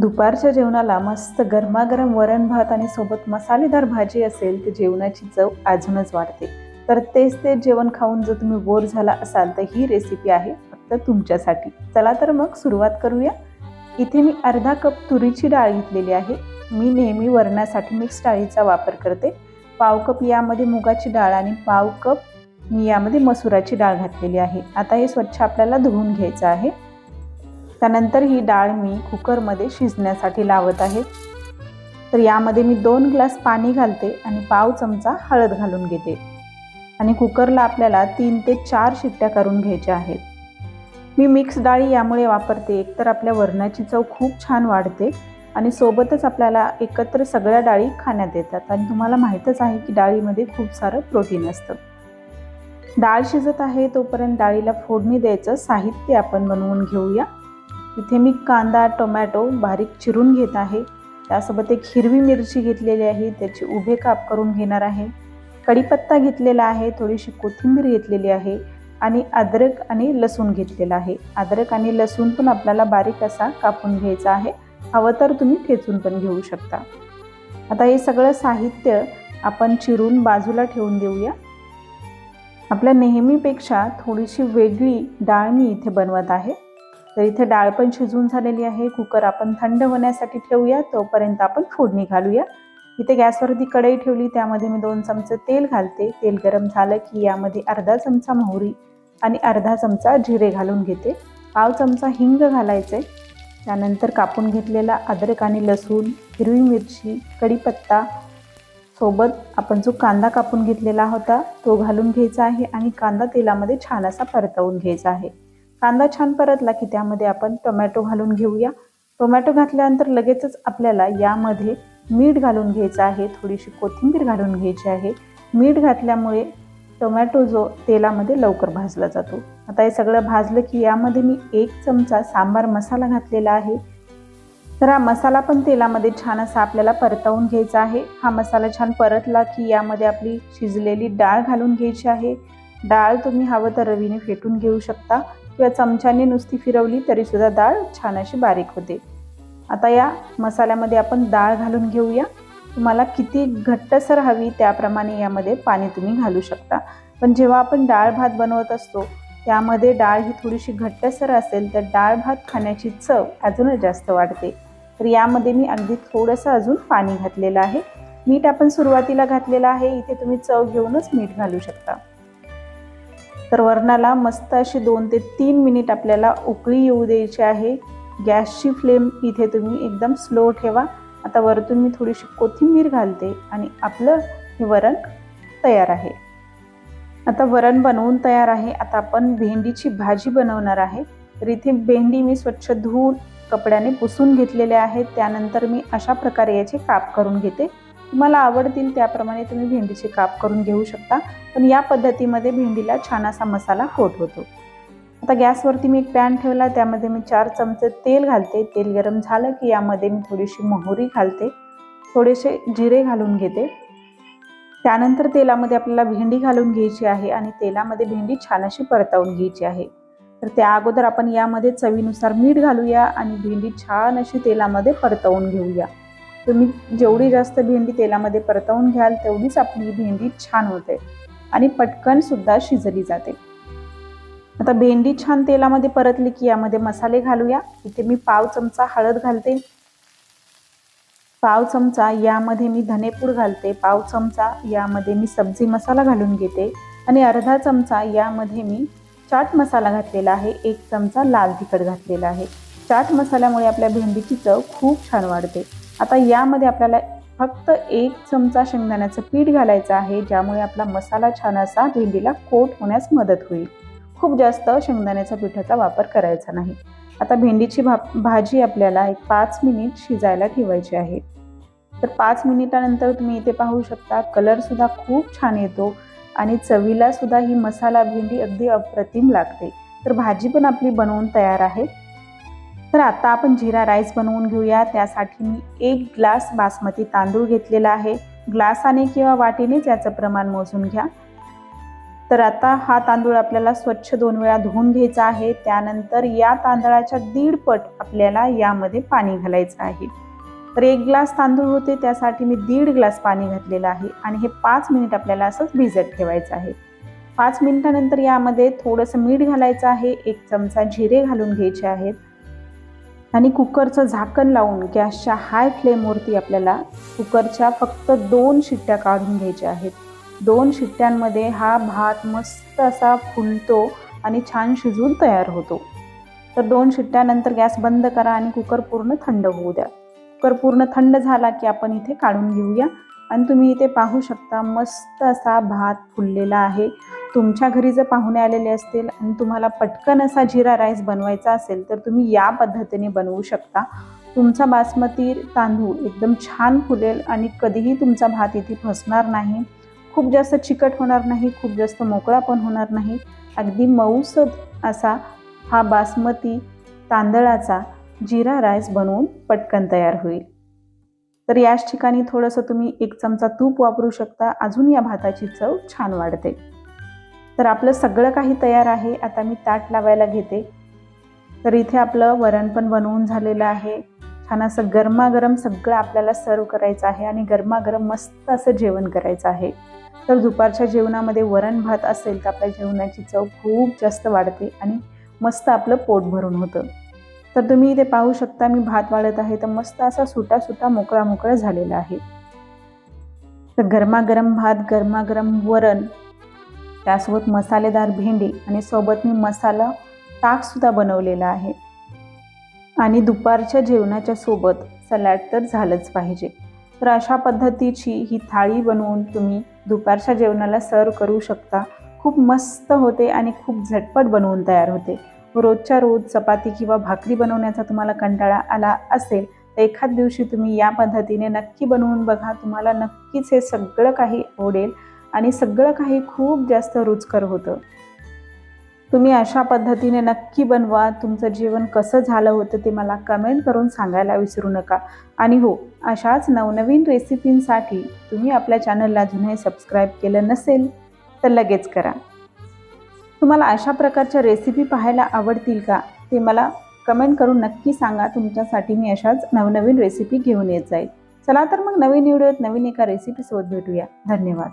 दुपारच्या जेवणाला मस्त गरमागरम वरण भात आणि सोबत मसालेदार भाजी असेल तर जेवणाची चव अजूनच वाढते. तर तेच तेच जेवण खाऊन जर तुम्ही बोर झाला असाल तर ही रेसिपी आहे फक्त तुमच्यासाठी. चला तर मग सुरुवात करूया. इथे मी अर्धा कप तुरीची डाळ घेतलेली आहे. मी नेहमी वरणासाठी मिक्स डाळीचा वापर करते. पाव कप यामध्ये मुगाची डाळ आणि पाव कप मी यामध्ये मसुराची डाळ घातलेली आहे. आता हे स्वच्छ आपल्याला धुवून घ्यायचं आहे. त्यानंतर ही डाळ मी कुकरमध्ये शिजण्यासाठी लावत आहे. तर यामध्ये मी दोन ग्लास पाणी घालते आणि पाव चमचा हळद घालून घेते. आणि कुकरला आपल्याला तीन ते चार शिट्ट्या करून घ्यायच्या आहेत. मी मिक्स डाळी यामुळे वापरते. एकतर आपल्या वरणाची चव खूप छान वाढते आणि सोबतच आपल्याला एकत्र सगळ्या डाळी खाण्यात येतात. आणि तुम्हाला माहीतच आहे की डाळीमध्ये खूप सारं प्रोटीन असतं. डाळ शिजत आहे तोपर्यंत डाळीला फोडणी द्यायचं साहित्य आपण बनवून घेऊया. इथे मी कांदा टोमॅटो बारीक चिरून घेत आहे. त्यासोबत एक हिरवी मिरची घेतलेली आहे. त्याचे उभे काप करून घेणार आहे. कढीपत्ता घेतलेला आहे. थोडीशी कोथिंबीर घेतलेली आहे आणि अद्रक आणि लसूण घेतलेला आहे. अद्रक आणि लसूण पण आपल्याला बारीक असा कापून घ्यायचा आहे. हवं तर तुम्ही ठेचून पण घेऊ शकता. आता हे सगळं साहित्य आपण चिरून बाजूला ठेवून देऊया. आपल्या नेहमीपेक्षा थोडीशी वेगळी डाळ मी इथे बनवत आहे. तर इथे डाळ पण शिजून झालेली आहे. कुकर आपण थंड होण्यासाठी ठेवूया. तोपर्यंत आपण फोडणी घालूया. इथे गॅसवरती कढई ठेवली. त्यामध्ये मी दोन चमचे तेल घालते. तेल गरम झालं की यामध्ये अर्धा चमचा मोहरी आणि अर्धा चमचा जिरे घालून घेते. पाव चमचा हिंग घालायचे त्यानंतर कापून घेतलेला अद्रक आणि लसूण हिरवी मिरची कढीपत्ता सोबत आपण जो कांदा कापून घेतलेला होता तो घालून घ्यायचा आहे आणि कांदा तेलामध्ये छान असा परतवून घ्यायचा आहे. कांदा छान परतला की त्यामध्ये आपण टोमॅटो घालून घेऊया. टोमॅटो घातल्यानंतर लगेचच आपल्याला यामध्ये मीठ घालून घ्यायचं आहे. थोडीशी कोथिंबीर घालून घ्यायची आहे. मीठ घातल्यामुळे टोमॅटो जो तेलामध्ये लवकर भाजला जातो. आता हे सगळं भाजलं की यामध्ये मी एक चमचा सांबार मसाला घातलेला आहे. तर हा मसाला पण तेलामध्ये छान असा आपल्याला परतवून घ्यायचा आहे. हा मसाला छान परतला की यामध्ये आपली शिजलेली डाळ घालून घ्यायची आहे. डाळ तुम्ही हवं तर रवीने फेटून घेऊ शकता. किंवा चमच्याने नुसती फिरवली तरीसुद्धा डाळ छान अशी बारीक होते. आता या मसाल्यामध्ये आपण डाळ घालून घेऊया. तुम्हाला किती घट्टसर हवी त्याप्रमाणे यामध्ये पाणी तुम्ही घालू शकता. पण जेव्हा आपण डाळ भात बनवत असतो त्यामध्ये डाळ ही थोडीशी घट्टसर असेल तर डाळ भात खाण्याची चव अजूनच जास्त वाढते. तर यामध्ये मी अगदी थोडंसं अजून पाणी घातलेलं आहे. मीठ आपण सुरुवातीला घातलेलं आहे इथे तुम्ही चव घेऊनच मीठ घालू शकता. तर वरणाला मस्त अशी दोन ते तीन मिनिट आपल्याला उकळी येऊ द्यायची आहे. गॅसची फ्लेम इथे तुम्ही एकदम स्लो ठेवा. आता वरतून मी थोडीशी कोथिंबीर घालते आणि आपलं हे वरण तयार आहे. आता वरण बनवून तयार आहे. आता आपण भेंडीची भाजी बनवणार आहे. तर इथे भेंडी मी स्वच्छ धुवून कपड्याने पुसून घेतलेले आहेत. त्यानंतर मी अशा प्रकारे याचे काप करून घेते. तुम्हाला आवडतील त्याप्रमाणे तुम्ही भेंडीचे काप करून घेऊ शकता. पण या पद्धतीमध्ये भेंडीला छान असा मसाला कोट होतो. आता गॅसवरती मी एक पॅन ठेवला त्यामध्ये मी चार चमचे तेल घालते. तेल गरम झालं की यामध्ये मी थोडीशी मोहरी घालते. थोडेसे जिरे घालून घेते. त्यानंतर तेलामध्ये आपल्याला भेंडी घालून घ्यायची आहे आणि तेलामध्ये भेंडी छान अशी परतवून घ्यायची आहे. तर त्या अगोदर आपण यामध्ये चवीनुसार मीठ घालूया आणि भेंडी छान अशी तेलामध्ये परतवून घेऊया. तुम्ही जेवढी जास्त भेंडी तेलामध्ये परतवून घ्याल तेवढीच आपली भेंडी छान होते. आणि पटकन सुद्धा शिजली जाते. आता भेंडी छान तेलामध्ये परतली की यामध्ये मसाले घालूया. इथे मी पाव चमचा हळद घालते. पाव चमचा यामध्ये मी धनेपूड घालते. पाव चमचा यामध्ये मी सब्जी मसाला घालून घेते. आणि अर्धा चमचा यामध्ये मी चाट मसाला घातलेला आहे. एक चमचा लाल तिखट घातलेला आहे. चाट मसाल्यामुळे आपल्या भेंडीची चव खूप छान वाढते. आता यामध्ये आपल्याला फक्त एक चमचा शेंगदाण्याचं पीठ घालायचं आहे ज्यामुळे आपला मसाला छान असा भेंडीला कोट होण्यास मदत होईल. खूप जास्त शेंगदाण्याच्या पिठाचा वापर करायचा नाही. आता भेंडीची भा भाजी आपल्याला एक पाच मिनिट शिजायला ठेवायची आहे. तर पाच मिनिटानंतर तुम्ही इथे पाहू शकता कलरसुद्धा खूप छान येतो आणि चवीला सुद्धा ही मसाला भेंडी अगदी अप्रतिम लागते. तर भाजी पण आपली बनवून तयार आहे. तर आता आपण जिरा राईस बनवून घेऊया. त्यासाठी मी एक ग्लास बासमती तांदूळ घेतलेला आहे. ग्लासाने किंवा वाटीनेच याचं प्रमाण मोजून घ्या. तर आता हा तांदूळ आपल्याला स्वच्छ दोन वेळा धुवून घ्यायचा आहे. त्यानंतर या तांदळाच्या दीड पट आपल्याला यामध्ये पाणी घालायचं आहे. तर एक ग्लास तांदूळ होते त्यासाठी मी दीड ग्लास पाणी घातलेलं आहे आणि हे पाच मिनिट आपल्याला असंच भिजत ठेवायचं आहे. पाच मिनिटानंतर यामध्ये थोडंसं मीठ घालायचं आहे. एक चमचा जिरे घालून घ्यायचे आहेत. आणि कुकरचं झाकण लावून गॅसच्या हाय फ्लेमवरती आपल्याला कुकरच्या फक्त दोन शिट्ट्या काढून घ्यायच्या आहेत. दोन शिट्ट्यांमध्ये हा भात मस्त असा फुलतो आणि छान शिजून तयार होतो. तर दोन शिट्ट्यानंतर गॅस बंद करा आणि कुकर पूर्ण थंड होऊ द्या. कुकर पूर्ण थंड झाला की आपण इथे काढून घेऊया. आणि तुम्ही इथे पाहू शकता मस्त असा भात फुललेला आहे. तुमच्या घरी जर पाहुणे आलेले असतील आणि तुम्हाला पटकन असा जिरा राईस बनवायचा असेल तर तुम्ही या पद्धतीने बनवू शकता. तुमचा बासमती तांदूळ एकदम छान फुलेल आणि कधीही तुमचा भात इथे फसणार नाही. खूप जास्त चिकट होणार नाही खूप जास्त मोकळा पण होणार नाही. अगदी मऊसद असा हा बासमती तांदळाचा जिरा राईस बनवून पटकन तयार होईल. तर याच ठिकाणी थोडंसं तुम्ही एक चमचा तूप वापरू शकता. अजून या भाताची चव छान वाढते. तर आपलं सगळं काही तयार आहे आता मी ताट लावायला घेते. तर इथे आपलं वरण पण बनवून झालेलं आहे. छान असं गरमागरम सगळं आपल्याला सर्व करायचं आहे आणि गरमागरम मस्त असं जेवण करायचं आहे. तर दुपारच्या जेवणामध्ये वरण भात असेल तर आपल्या जेवणाची चव खूप जास्त वाढते आणि मस्त आपलं पोट भरून होतं. तर तुम्ही इथे पाहू शकता मी भात वाढत आहे तर मस्त असा सुटा सुटा मोकळा मोकळा झालेला आहे. तर गरमागरम भात गरमागरम वरण त्यासोबत मसालेदार भेंडी आणि सोबत मी मसाला ताकसुद्धा बनवलेला आहे. आणि दुपारच्या जेवणाच्या सोबत सलॅड तर झालंच पाहिजे. तर अशा पद्धतीची ही थाळी बनवून तुम्ही दुपारच्या जेवणाला सर्व करू शकता. खूप मस्त होते आणि खूप झटपट बनवून तयार होते. रोजच्या रोज चपाती किंवा भाकरी बनवण्याचा तुम्हाला कंटाळा आला असेल तर एखाद दिवशी तुम्ही या पद्धतीने नक्की बनवून बघा. तुम्हाला नक्कीच हे सगळं काही आवडेल. आणि सगळं काही खूप जास्त रुचकर होतं. तुम्ही अशा पद्धतीने नक्की बनवा तुमचं जेवण कसं झालं होतं ते मला कमेंट करून सांगायला विसरू नका. आणि हो अशाच नवनवीन रेसिपींसाठी तुम्ही आपल्या चॅनलला अजूनही सबस्क्राईब केलं नसेल तर लगेच करा. तुम्हाला अशा प्रकारच्या रेसिपी पाहायला आवडतील का ते मला कमेंट करून नक्की सांगा. तुमच्यासाठी मी अशाच नवनवीन रेसिपी घेऊन येत जाईल. चला तर मग नवीन व्हिडिओत नवीन एका रेसिपीसोबत भेटूया. धन्यवाद.